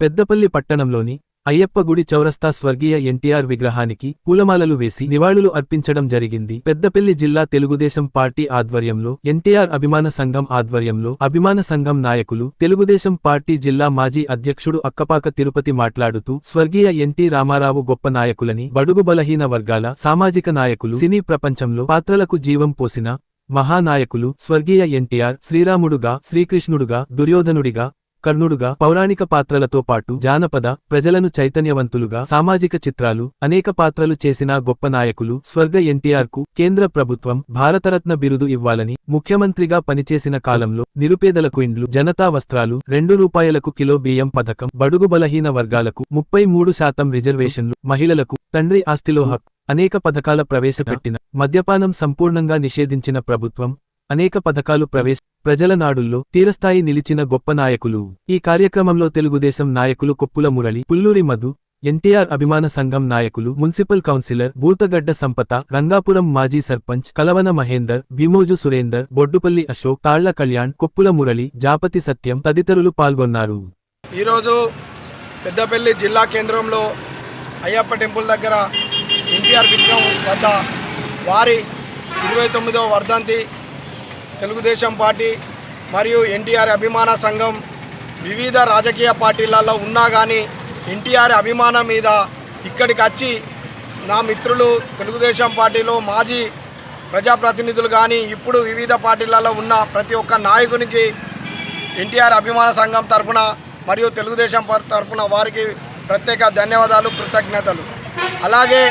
పెద్దపల్లి పట్టణంలోని అయ్యప్ప గుడి చౌరస్తా స్వర్గీయ ఎన్టీఆర్ విగ్రహానికి పూలమాలలు వేసి నివాళులు అర్పించడం జరిగింది. పెద్దపల్లి జిల్లా తెలుగుదేశం పార్టీ ఆధ్వర్యంలో ఎన్టీఆర్ అభిమాన సంఘం ఆధ్వర్యంలో అభిమాన సంఘం నాయకులు తెలుగుదేశం పార్టీ జిల్లా మాజీ అధ్యక్షుడు అక్కపాక తిరుపతి మాట్లాడుతూ స్వర్గీయ ఎన్టీ రామారావు గొప్ప నాయకులని బడుగు బలహీన వర్గాల సామాజిక నాయకులు సినీ ప్రపంచంలో పాత్రలకు జీవం పోసిన మహానాయకులు స్వర్గీయ ఎన్టీఆర్ శ్రీరాముడుగా శ్రీకృష్ణుడుగా దుర్యోధనుడిగా కర్ణుడుగా పౌరాణిక పాత్రలతో పాటు జానపద ప్రజలను చైతన్యవంతులుగా సామాజిక చిత్రాలు అనేక పాత్రలు చేసిన గొప్ప నాయకులు స్వర్గ ఎన్టీఆర్కు కేంద్ర ప్రభుత్వం భారతరత్న బిరుదు ఇవ్వాలని ముఖ్యమంత్రిగా పనిచేసిన కాలంలో నిరుపేదలకు ఇండ్లు జనతా వస్త్రాలు రెండు రూపాయలకు కిలో బియ్యం పథకం బడుగు బలహీన వర్గాలకు ముప్పై మూడు శాతం రిజర్వేషన్లు మహిళలకు తండ్రి ఆస్తిలో హక్ అనేక పథకాల ప్రవేశపెట్టిన మద్యపానం సంపూర్ణంగా నిషేధించిన ప్రభుత్వం అనేక పథకాలు ప్రవేశ ప్రజల నాడుల్లో తీరస్థాయి నిలిచిన గొప్ప నాయకులు. ఈ కార్యక్రమంలో తెలుగుదేశం నాయకులు కొప్పుల మురళి పుల్లూరి మధు ఎన్టీఆర్ అభిమాన సంఘం నాయకులు మున్సిపల్ కౌన్సిలర్ బూతగడ్డ సంపత రంగాపురం మాజీ సర్పంచ్ కలవన మహేందర్ భీమోజు సురేందర్ బొడ్డుపల్లి అశోక్ తాళ్ళ కళ్యాణ్ కొప్పుల మురళి జాపతి సత్యం తదితరులు పాల్గొన్నారు. ఈరోజు పెద్దపల్లి జిల్లా కేంద్రంలో అయ్యప్ప టెంపుల్ దగ్గర ఎన్టీఆర్ విగ్రహం వద్ద వారి ఇరవై తొమ్మిదవ వర్ధంతి తెలుగుదేశం పార్టీ మరియు ఎన్టీఆర్ అభిమాన సంఘం వివిధ రాజకీయ పార్టీలలో ఉన్నా కానీ ఎన్టీఆర్ అభిమానం మీద ఇక్కడికి వచ్చి నా మిత్రులు తెలుగుదేశం పార్టీలో మాజీ ప్రజాప్రతినిధులు కానీ ఇప్పుడు వివిధ పార్టీలలో ఉన్న ప్రతి ఒక్క నాయకునికి ఎన్టీఆర్ అభిమాన సంఘం తరపున మరియు తెలుగుదేశం పార్టీ తరపున వారికి ప్రత్యేక ధన్యవాదాలు కృతజ్ఞతలు. అలాగే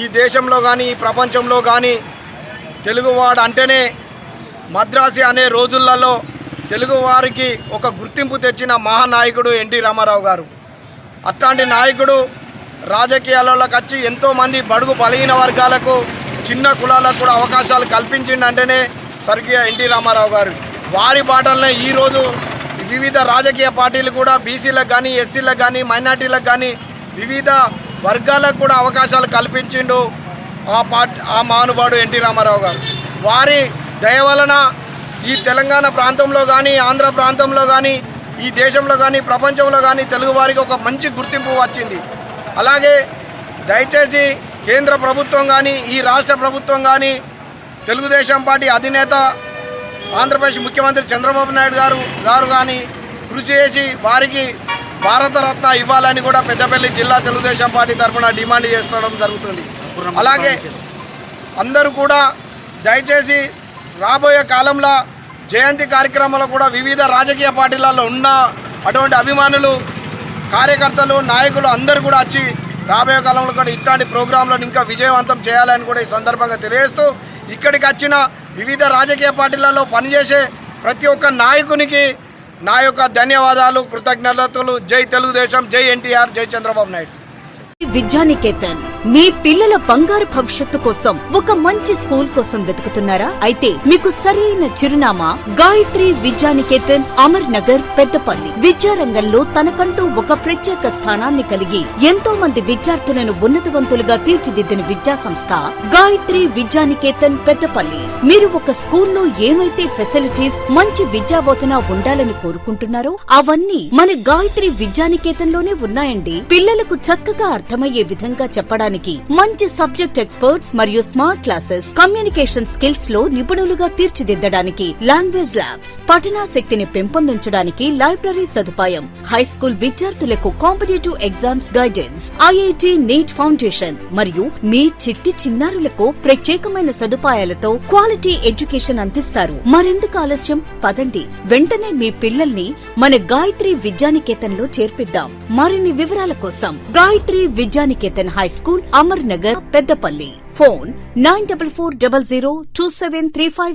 ఈ దేశంలో కానీ ఈ ప్రపంచంలో కానీ తెలుగువాడు అంటేనే మద్రాసి అనే రోజులలో తెలుగువారికి ఒక గుర్తింపు తెచ్చిన మహానాయకుడు ఎన్టీ రామారావు గారు. అట్లాంటి నాయకుడు రాజకీయాలలోకి వచ్చి ఎంతోమంది బడుగు బలహీన వర్గాలకు చిన్న కులాలకు కూడా అవకాశాలు కల్పించిండంటేనే స్వర్గీయ ఎన్టీ రామారావు గారు. వారి బాటలనే ఈరోజు వివిధ రాజకీయ పార్టీలు కూడా బీసీలకు కానీ ఎస్సీలకు కానీ మైనార్టీలకు కానీ వివిధ వర్గాలకు కూడా అవకాశాలు కల్పించిండు ఆ పార్టీ ఆ మహానుభావుడు ఎన్టీ రామారావు గారు. వారి దయ వలన ఈ తెలంగాణ ప్రాంతంలో కానీ ఆంధ్ర ప్రాంతంలో కానీ ఈ దేశంలో కానీ ప్రపంచంలో కానీ తెలుగు వారికి ఒక మంచి గుర్తింపు వచ్చింది. అలాగే దయచేసి కేంద్ర ప్రభుత్వం కానీ ఈ రాష్ట్ర ప్రభుత్వం కానీ తెలుగుదేశం పార్టీ అధినేత ఆంధ్రప్రదేశ్ ముఖ్యమంత్రి చంద్రబాబు నాయుడు గారు గారు కానీ కృషి చేసి వారికి భారతరత్న ఇవ్వాలని కూడా పెద్దపల్లి జిల్లా తెలుగుదేశం పార్టీ తరఫున డిమాండ్ చేసుకోవడం జరుగుతుంది. అలాగే అందరూ కూడా దయచేసి రాబోయే కాలంలో జయంతి కార్యక్రమంలో కూడా వివిధ రాజకీయ పార్టీలలో ఉన్న అటువంటి అభిమానులు కార్యకర్తలు నాయకులు అందరూ కూడా వచ్చి రాబోయే కాలంలో కూడా ఇట్లాంటి ప్రోగ్రాంలను ఇంకా విజయవంతం చేయాలని కూడా ఈ సందర్భంగా తెలియజేస్తూ ఇక్కడికి వచ్చిన వివిధ రాజకీయ పార్టీలలో పనిచేసే ప్రతి ఒక్క నాయకునికి నా యొక్క ధన్యవాదాలు కృతజ్ఞతలు. జై తెలుగుదేశం జై ఎన్టీఆర్ జై చంద్రబాబు నాయుడు. విద్యానికేతన్ మీ పిల్లల బంగారు భవిష్యత్తు కోసం ఒక మంచి స్కూల్ కోసం వెతుకుతున్నారా? అయితే మీకు సరైన చిరునామా గాయత్రి విద్యానికేతన్ అమర్ నగర్ పెద్దపల్లి విద్యారంగంలో తనకంటూ ఒక ప్రత్యేక స్థానాన్ని కలిగి ఎంతో మంది విద్యార్థులను ఉన్నతవంతులుగా తీర్చిదిద్దిన విద్యా సంస్థ గాయత్రి విద్యానికేతన్ పెద్దపల్లి. మీరు ఒక స్కూల్లో ఏమైతే ఫెసిలిటీస్ మంచి విద్యాబోధన ఉండాలని కోరుకుంటున్నారో అవన్నీ మన గాయత్రి విద్యానికేతన్లోనే ఉన్నాయండి. పిల్లలకు చక్కగా అర్థమయ్యే విధంగా చెప్పడానికి మంచి సబ్జెక్ట్ ఎక్స్పర్ట్స్ మరియు స్మార్ట్ క్లాసెస్ కమ్యూనికేషన్ స్కిల్స్లో నిపుణులుగా తీర్చిదిద్దడానికి లాంగ్వేజ్ ల్యాబ్స్ పఠనాశక్తిని పెంపొందించడానికి లైబ్రరీ సదుపాయం హై స్కూల్ విద్యార్థులకు competitive exams guidance IIT NEET foundation మరియు మీ చిట్టి చిన్నారులకు ప్రత్యేకమైన సదుపాయాలతో క్వాలిటీ ఎడ్యుకేషన్ అందిస్తారు. మరెందుకు ఆలస్యం? పదండి. వెంటనే మీ పిల్లల్ని మన గాయత్రి విద్యానికేతన్లో చేర్పిద్దాం. మరిన్ని వివరాల కోసం Gayatri Vidyanikethan high school Amar Nagar Peddapalli. Phone nine double four double zero two seven three five